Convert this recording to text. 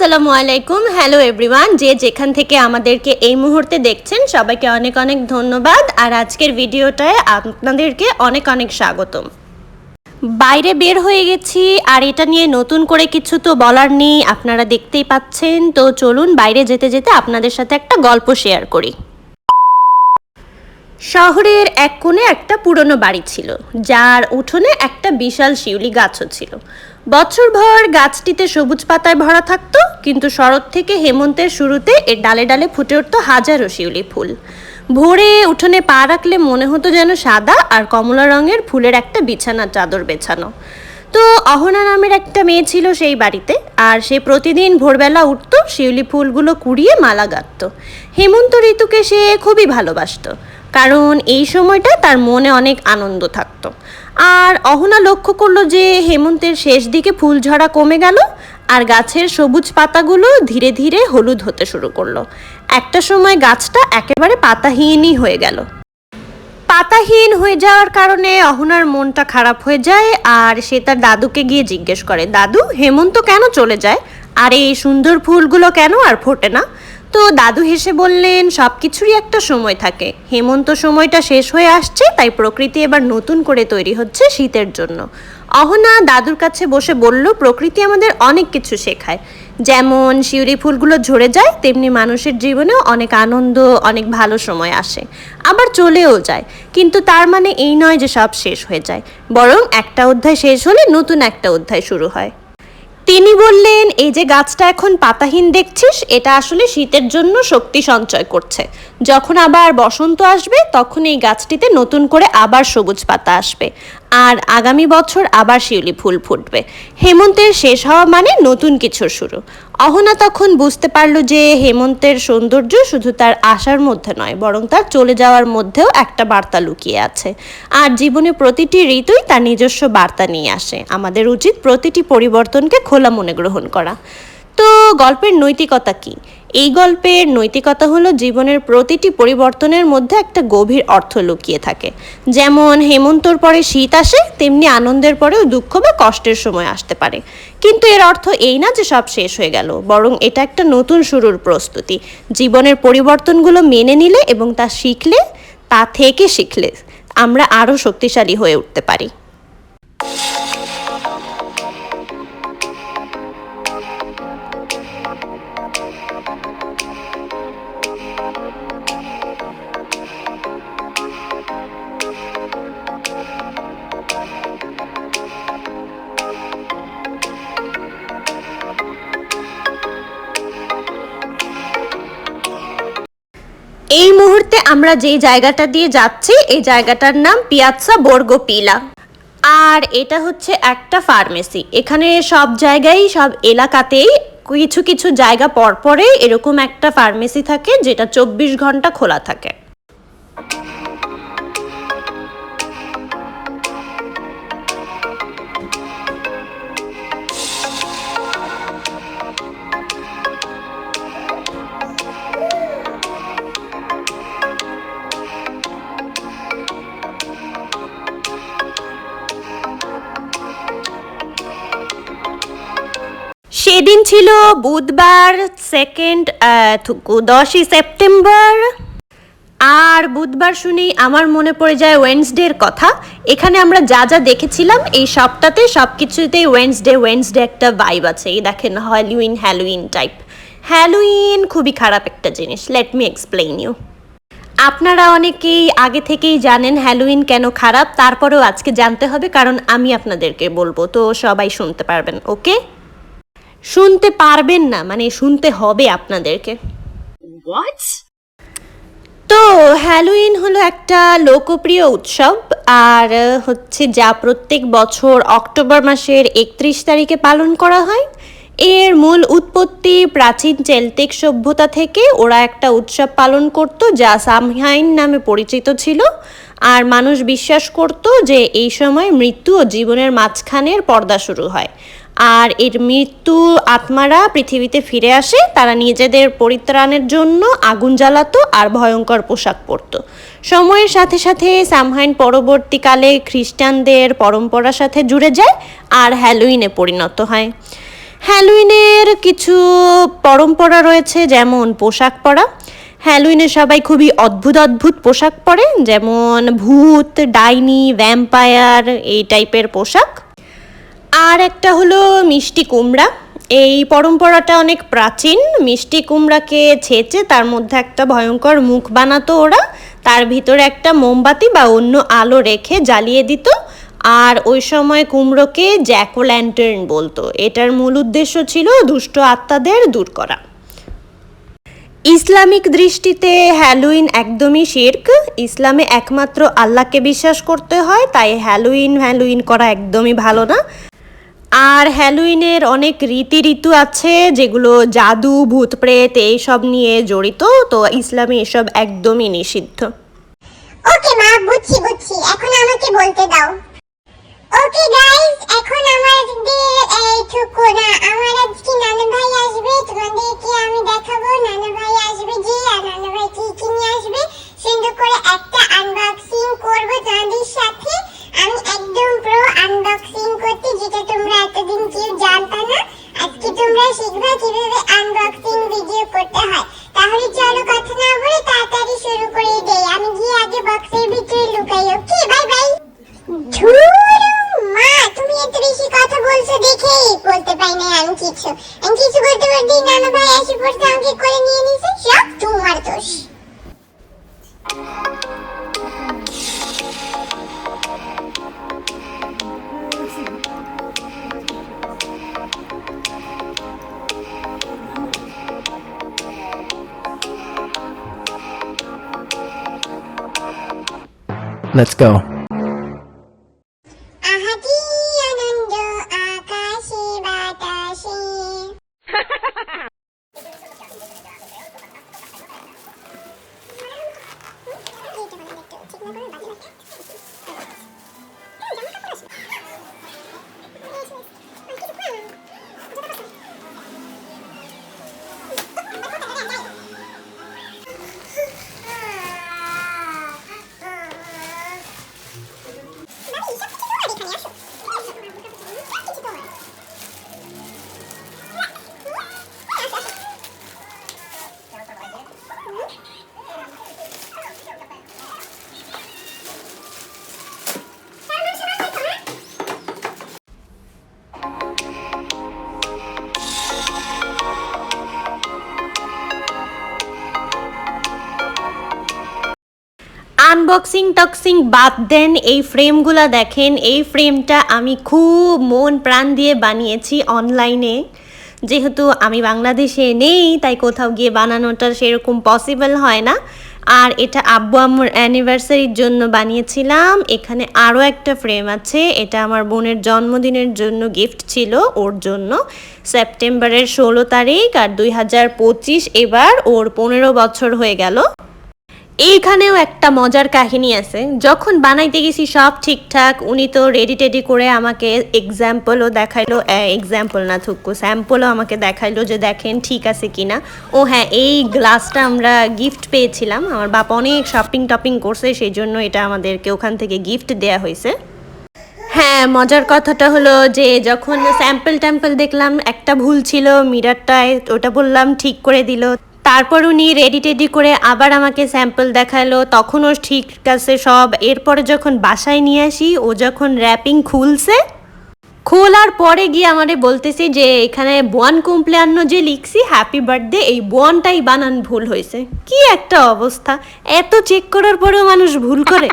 আসসালামু আলাইকুম। Hello everyone যে যেখান থেকে আমাদেরকে এই মুহূর্তে দেখছেন, সবাইকে অনেক অনেক ধন্যবাদ। আর আজকের ভিডিওটায় আপনাদেরকে অনেক অনেক স্বাগতম। বাইরে বের হয়ে গেছি, আর এটা নিয়ে নতুন করে কিছু তো বলার নেই, আপনারা দেখতেই পাচ্ছেন। তো চলুন, বাইরে যেতে যেতে আপনাদের সাথে একটা গল্প শেয়ার করি। শহরের এক কোণে একটা পুরনো বাড়ি ছিল, যার উঠোনে একটা বিশাল শিউলি গাছও ছিল। বছরভর গাছটিতে সবুজ পাতায় ভরা থাকত, কিন্তু শরৎ থেকে হেমন্তের শুরুতে এর ডালে ডালে ফুটে উঠতো হাজারো শিউলি ফুল। ভোরে উঠোনে পা রাখলে মনে হতো যেন সাদা আর কমলা রঙের ফুলের একটা বিছানার চাদর বেছানো। তো অহনা নামের একটা মেয়ে ছিল সেই বাড়িতে, আর সে প্রতিদিন ভোরবেলা উঠতো, শিউলি ফুলগুলো কুড়িয়ে মালা গাঁথত। হেমন্ত ঋতুকে সে খুবই ভালোবাসতো। কারণ এই সময়টা তার মনে অনেক আনন্দ থাকতো। আর অহনা লক্ষ্য করল যে হেমন্তের শেষ দিকে ফুল ঝরা কমে গেল আর গাছের সবুজ পাতাগুলো ধীরে ধীরে হলুদ হতে শুরু করল। একটা সময় গাছটা একেবারে পাতাহীনই হয়ে গেল। পাতাহীন হয়ে যাওয়ার কারণে অহনার মনটা খারাপ হয়ে যায় আর সে তার দাদুকে গিয়ে জিজ্ঞেস করে, দাদু, হেমন্ত কেন চলে যায়? আর, এই সুন্দর ফুলগুলো কেন আর ফোটে না? তো দাদু হেসে বললেন সব কিছুরই একটা সময় থাকে। হেমন্ত সময়টা শেষ হয়ে আসছে, তাই প্রকৃতি এবার নতুন করে তৈরি হচ্ছে শীতের জন্য। অহনা দাদুর কাছে বসে বলল, প্রকৃতি আমাদের অনেক কিছু শেখায়। যেমন শিউরি ফুলগুলো ঝরে যায়, তেমনি মানুষের জীবনেও অনেক আনন্দ, অনেক ভালো সময় আসে। আবার চলেও যায়। কিন্তু তার মানে এই নয় যে সব শেষ হয়ে যায়। বরং একটা অধ্যায় শেষ হলে নতুন একটা অধ্যায় শুরু হয়। তিনি বললেন, এই যে গাছটা এখন পাতাহীন দেখছিস, এটা আসলে শীতের জন্য শক্তি সঞ্চয় করছে। যখন আবার বসন্ত আসবে, তখন এই গাছটিতে নতুন করে আবার সবুজ পাতা আসবে। আর আগামী বছর আবার শিউলি ফুল ফুটবে। হেমন্তের শেষ হওয়া মানে নতুন কিছু শুরু। অহনা তখন বুঝতে পারল যে হেমন্তের সৌন্দর্য শুধু তার আসার মধ্যে নয়, বরং তার চলে যাওয়ার মধ্যেও একটা বার্তা লুকিয়ে আছে। আর জীবনে প্রতিটি ঋতুই তার নিজস্ব বার্তা নিয়ে আসে। আমাদের উচিত প্রতিটি পরিবর্তনকে খোলা মনে গ্রহণ করা। তো গল্পের নৈতিকতা কি? এই গল্পের নৈতিকতা হলো জীবনের প্রতিটি পরিবর্তনের মধ্যে একটা গভীর অর্থ লুকিয়ে থাকে। যেমন হেমন্তর পরে শীত আসে, তেমনি আনন্দের পরেও দুঃখ বা কষ্টের সময় আসতে পারে। কিন্তু এর অর্থ এই না যে সব শেষ হয়ে গেল, বরং এটা একটা নতুন শুরুর প্রস্তুতি। জীবনের পরিবর্তনগুলো মেনে নিলে এবং তা শিখলে, তা থেকে শিখলে আমরা আরও শক্তিশালী হয়ে উঠতে পারি। এই মুহূর্তে আমরা যে জায়গাটা দিয়ে যাচ্ছি, এই জায়গাটার নাম পিয়াৎসা বর্গ পিলা আর এটা হচ্ছে একটা ফার্মেসি। এখানে সব জায়গায়, সব এলাকাতেই কিছু কিছু জায়গা পরপরে এরকম একটা ফার্মেসি থাকে, যেটা চব্বিশ ঘণ্টা খোলা থাকে। সেদিন ছিল বুধবার সেকেন্ড দশই সেপ্টেম্বর। আর বুধবার শুনেই আমার মনে পড়ে যায় ওয়েন্সডের কথা। এখানে আমরা যা যা দেখেছিলাম এই সবটাতে সব কিছুতেই ওয়েন্সডে ওয়েন্সডে একটা ভাইব আছে। এই দেখেন হ্যালুইন হ্যালুইন টাইপ হ্যালুইন খুবই খারাপ একটা জিনিস। লেট মি এক্সপ্লেইন ইউ আপনারা অনেকেই আগে থেকেই জানেন হ্যালোইন কেন খারাপ। তারপরেও আজকে জানতে হবে, কারণ আমি আপনাদেরকে বলব। তো সবাই শুনতে পারবেন ওকে শুনতে পারবেন না মানে শুনতে হবে আপনাদেরকে? তো হ্যালোইন হলো একটা লোকপ্রিয় উৎসব আর হচ্ছে যা প্রত্যেক বছর অক্টোবর মাসের একত্রিশ তারিখে পালন করা হয়। এর মূল উৎপত্তি প্রাচীন চেলতেক সভ্যতা থেকে ওরা একটা উৎসব পালন করত যা সামহাইন নামে পরিচিত ছিল। আর মানুষ বিশ্বাস করত যে এই সময় মৃত্যু ও জীবনের মাঝখানের পর্দা শুরু হয়। আর এর মৃত্যু আত্মারা পৃথিবীতে ফিরে আসে, তারা নিজেদের পরিত্রাণের জন্য আগুন জ্বালাতো আর ভয়ঙ্কর পোশাক পরতো। সময়ের সাথে সাথে সামহাইন পরবর্তীকালে খ্রিস্টানদের পরম্পরার সাথে জুড়ে যায় আর হ্যালোইনে পরিণত হয়। হ্যালোইনের কিছু পরম্পরা রয়েছে, যেমন পোশাক পরা। হ্যালোইনে সবাই খুবই অদ্ভুত অদ্ভুত পোশাক পরে, যেমন ভূত, ডাইনি, ভ্যাম্পায়ার, এই টাইপের পোশাক। আর একটা হলো মিষ্টি কুমড়া। এই পরম্পরাটা অনেক প্রাচীন। মিষ্টি কুমড়াকে ছেঁচে তার মধ্যে একটা ভয়ঙ্কর মুখ বানাতো ওরা। তার ভিতরে একটা মোমবাতি বা অন্য আলো রেখে জ্বালিয়ে দিত। আর ওই সময় কুমড়োকে জ্যাকো ল্যান্টার্ন বলতো। এটার মূল উদ্দেশ্য ছিল দুষ্ট আত্মাদের দূর করা। ইসলামিক দৃষ্টিতে হ্যালোইন একদমই শির্ক। ইসলামে একমাত্র আল্লাহকে বিশ্বাস করতে হয়, তাই হ্যালোইন হ্যালোইন করা একদমই ভালো না। আর হ্যালোইনের অনেক রীতি ঋতু আছে, যেগুলো জাদু ভূত প্রেত এইসব নিয়ে জড়িত, তো ইসলামে এসব একদমই নিষিদ্ধ। ওকে মা, বুঝছি বুঝছি। এখন আমাকে বলতে দাও। ওকে গাইস এখন আমাদের এইটুকু না আমার আজকে ভাই আসবে, তোমাদেরকে আমি দেখাবো। নানু ভাই আসবে যে, আর ভাই কি কি নিয়ে আসবে? সুন্দর করে বলতে পাই না আমি কিছু। আমি কিছু বলতে বলতে নানা ভাই এসে পড়তে আমাকে করে নিয়ে নিছে সব তোমার দোষ। Let's go. আনবক্সিং টক্সিং বাদ দেন এই ফ্রেমগুলো দেখেন। এই ফ্রেমটা আমি খুব মন প্রাণ দিয়ে বানিয়েছি অনলাইনে যেহেতু আমি বাংলাদেশে নেই, তাই কোথাও গিয়ে বানানোটা সেরকম পসিবল হয় না। আর এটা আব্বু আম্মুর অ্যানিভার্সারির জন্য বানিয়েছিলাম। এখানে আরও একটা ফ্রেম আছে। এটা আমার বোনের জন্মদিনের জন্য গিফট ছিল ওর জন্য। সেপ্টেম্বরের ষোলো তারিখ আর দুই হাজার পঁচিশ এবার ওর পনেরো বছর হয়ে গেল। এইখানেও একটা মজার কাহিনী আছে। যখন বানাইতে গেছি সব ঠিকঠাক, উনি তো রেডি টেডি করে আমাকে এক্সাম্পলও দেখাইলো। এক্সাম্পল না, থুকু স্যাম্পলও আমাকে দেখাইলো যে দেখেন ঠিক আছে কিনা। ও হ্যাঁ এই গ্লাসটা আমরা গিফট পেয়েছিলাম। আমার বাবা অনেক শপিং টপিং করছে, সেই জন্য এটা আমাদেরকে ওখান থেকে গিফট দেয়া হয়েছে। হ্যাঁ মজার কথাটা হলো যে যখন স্যাম্পল ট্যাম্পল দেখলাম, একটা ভুল ছিল মিরারটায় ওটা বললাম ঠিক করে দিল। তারপর উনি রেডি টেডি করে আবার আমাকে স্যাম্পল দেখাল। তখন তখনও ঠিক আছে সব। এরপরে যখন বাসায় নিয়ে আসি, ও যখন র্যাপিং খুলছে, খোলার পরে গিয়ে আমারে বলতেছি যে, এখানে বোয়ান কমপ্লেয়ান্ন যে লিখছি হ্যাপি বার্থডে এই বোয়ানটাই বানান ভুল হয়েছে। কি একটা অবস্থা। এত চেক করার পরেও মানুষ ভুল করে।